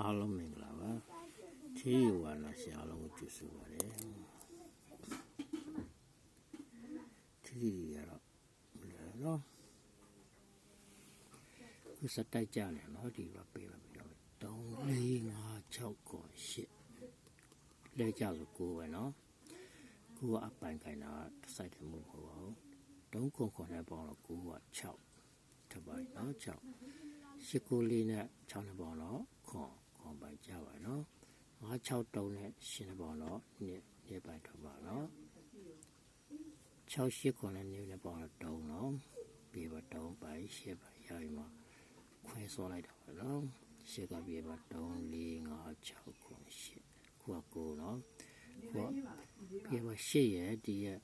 အားလုံးမင်္ဂလာပါချီဝါနာရှင်အားလုံးကိုကြိုဆိုပါရစေချီရတော့မလဲနော်ခုစတိုက်ကြနေနော်ဒီကပေးပါပြီတော့3 4 5 6 9 10လဲကြဆိုကိုပဲနော်ကိုကအပိုင်ခိုင်းတာတစ်ဆိုင်တည်းမဟုတ်ပါဘူးတုံးခုခွန်နဲ့ပေါင်းတော့ကိုက6တစ်ပိုင်နော်6ရှစ်ကိုလေးနဲ့6နှစ်ပေါင်းတော့ခွန်ခွန်ပိုင်ကြပါနော် 5 6တုံးနဲ့10နှစ်ပေါင်းတော့နှစ်နှစ်ပိုင်ထွက်ပါနော်6 8ခွန်နဲ့နှစ်နှစ်ပေါင်းတော့တုံးနော်ပြေပါတုံးပိုင်10ပိုင်ရပြီမှာခွဲစောလိုက်တာပါနော်ရှစ်ကပြေပါတုံး4 5 6ခွန်10ခုကကိုနော်ခုကပြေပါ10ရဲ့ဒီရဲ့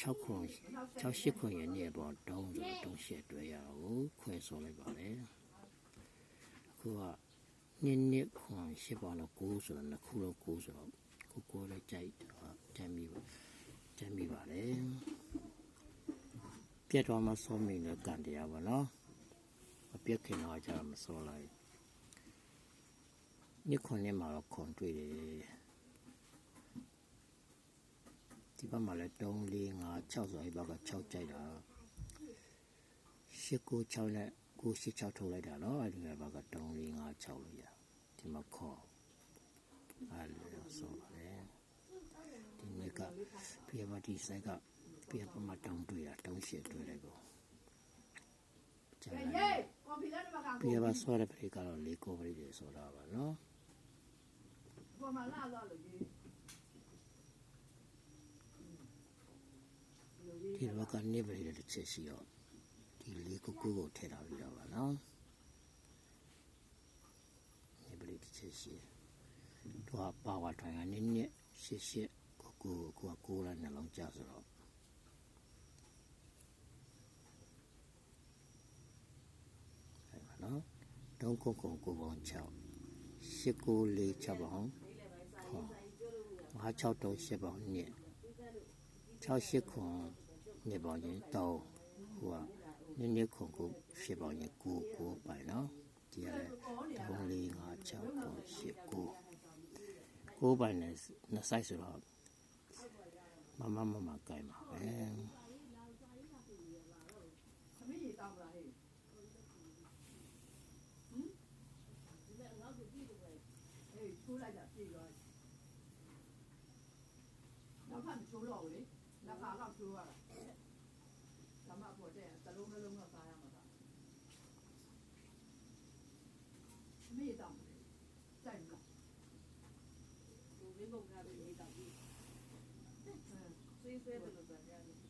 6ခွန်6 8ခွန်ရဲ့နှစ်ပေါင်းတုံးဆိုတော့တုံး10တွေ့ရအောင်ခွဲစောလိုက်ပါလေခုက နှစ်နှစ်ခွန်ရှစ်ပါတော့9ဆိုတော့နှစ်ခုလုံး9ဆိုတော့ကိုကိုလည်းကြိုက်တော့တမ်းပြီးတမ်းပြီးပါလေပြတ်တော့မဆုံးမိနဲ့ကန်တရားပါနော်မပြတ်ခင်တော့ကြာမဆုံးလိုက်ညခွန်နဲ့မှာတော့ခွန်တွေ့တယ်ဒီဘက်မှာလည်း3 4 5 6ဆိုအဲ့ဘက်က6ကြိုက်တာ8 9 6နဲ့9 6ထုတ်လိုက်တာနော်အဲ့ဒီဘက်က3 4 ချောက်လို့ရဒီမှာခွန်အားလို့ဆိုပါတယ်ဒီမိကပြပတိဆိုင်ကပြပမတောင်းတွေ့တာတောင်းရှည်တွေ့တယ်ကိုကျွန်တော်ပြပဆောရပြကတော့လေကိုပရိတွေဆိုတာပါနော်ဘာမှလာတော့လို့ဒီဒီဘက်ကနေပြည်တဲ့ချက်ရှိတော့ဒီလေးကိုကိုကိုထည့်ထားပြီးတော့ပါနော် ပရိတစ်ချက်ရှိတော့ပါဝါထွင်ကနည်းနည်းရှစ်ရှစ်ကိုကိုကိုကကိုလာနှလုံးကြဆိုတော့အဲ့ပါနော်တုံးကုတ်ကုံကိုပေါင်း6 8ကို4 6ပေါင်း9 5 6တုံး8ပေါင်း2 6 8ခွန်2ပေါင်းရင်3ဟိုကနည်းနည်းခွန်ကို8ပေါင်းရင်9 9ပိုင်နော်ဒီရလဲ3 4 5 6 9 8 9 9ပိုင်နဲ့နှစ်ဆိုင်ဆိုတော့မမမမကြိုင်ပါပဲသမီးရေတောင်းလာဟဲ့ဟမ်အေးချိုးလိုက်တာပြေသွားနောက်ထပ်မချိုးတော့ဘူးလေနှစ်ခါတော့ချိုးရတာဓမ္မပေါ်တဲ့သလုံးနှလုံးကစားရမှာပါသမီးရေတောင်းတယ်စိုက်မလား ကိုဝင်းကုန်ကားလေးလေးတောက်ပြီးဟမ်ဆွေးဆွဲတယ်လို့ဆိုကြတယ်